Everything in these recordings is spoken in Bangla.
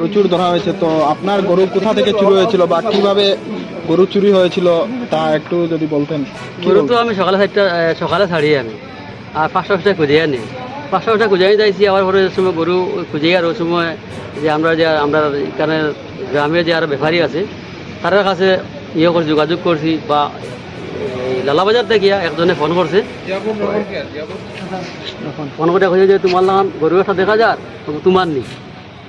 প্রচুর ধরা হয়েছে। তো আপনার গরু কোথা থেকে চুরি হয়েছিল বা কীভাবে গরু চুরি হয়েছিল তা একটু যদি বলতেন। গরু তো আমি সকালে চারটা সকালে ছাড়ি আমি আর পাঁচটা পাঁচটা খুঁজে আনি। পাঁচটা পাঁচটা খুঁজে যাইছি আবার পরে ওই সময় গরু খুঁজে আর ওই সময় যে আমরা যে আমরা এখানে গ্রামে যে আর ব্যাপারী আছে তাদের কাছে ইয়ে করছি যোগাযোগ করছি বা এই লালাবাজার থেকে একজনে ফোন করছে। ফোন করে যে তোমার লাগান গরু একটা দেখা যার তবু তোমার নি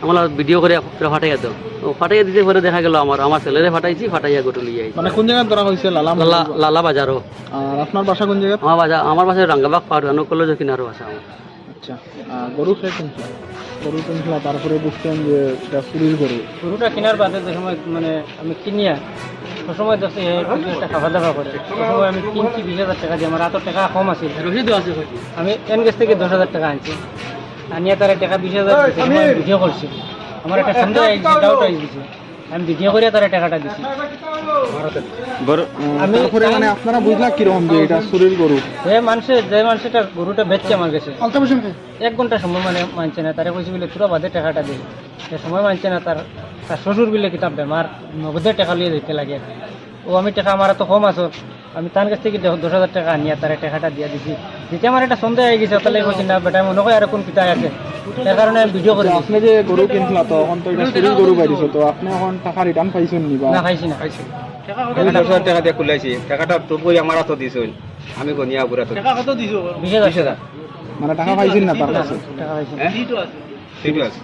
আমার ভিডিও করে পুরো ফাটাইয়া দাও। ও ফাটাইয়া দিতে পরে দেখা গেল আমার আমার ছেলেরে ফাটাইছি ফাটাইয়া গরু লিয়ে আইছি। মানে কোন জায়গায় ধরা হয়েছে? লালা লালা বাজারও। আর আপনার বাসা কোন জায়গায়? আমার বাজার আমার বাসায় রাঙ্গাবাগ পাহাড় অনু কলেজের কিনারও আছে আমার। আচ্ছা গরু কিনছিল গরু কিনছিল তারপরে বুঝতেন যে এটা চুরির গরু। গরুটা কেনার বাদে যে সময় মানে আমি কিনিয়া সে সময় দেখছি একটা খাওয়া দাওয়া করে। সে সময় আমি কিনছি বিশ হাজার টাকা দিয়ে আমার এত টাকা কম আছে। রশিদও আছে আমি এন গেছ থেকে দশ হাজার টাকা আনছি। আনিয়া তারা টাকা বিশ হাজার ভিডিও করছি। আমার একটা সন্দেহ আইছে ডাউট আইছে আমি ভিডিও করে তারা টাকাটা দিছি। আমি তারপরে মানে আপনারা বুঝলা কীরকম যে এটা চুরির গরু? যে মানুষে যে মানুষটা গরুটা বেচছে আমার কাছে এক ঘণ্টা সময় মানে মানছে না। তারা কইছে বলে তোরা বাদে টাকাটা দিল সে সময় মানছে না তার তার শ্বশুর বিলে কিতাব বেমার নগদে টাকা লিয়ে দিতে লাগে। ও আমি টাকা আমার তো কম আছো। আমি তার কাছ থেকে দশ হাজার টাকা আনিয়া তার টাকাটা দিয়ে দিছি। যেতিয়া আমার একটা সন্দেহ হয়ে গেছে তাহলে কইছি না বেটা মনে হয় আর কোন কিতাব আছে। তার কারণে আমি ভিডিও করে দিছি। আপনি যে গরু কিনছিল তো এখন তো এটা চুরির গরু পাইছো তো আপনি এখন টাকা রিটার্ন পাইছেন নি বা? না খাইছি না। খাইছি আমি দশ হাজার টাকা দিয়ে খুলাইছি। টাকাটা তবুই আমার হাতত দিছিল আমি গনিয়া বুড়া তো বিশ হাজার। মানে টাকা পাইছেন না তার কাছে? টাকা আছে।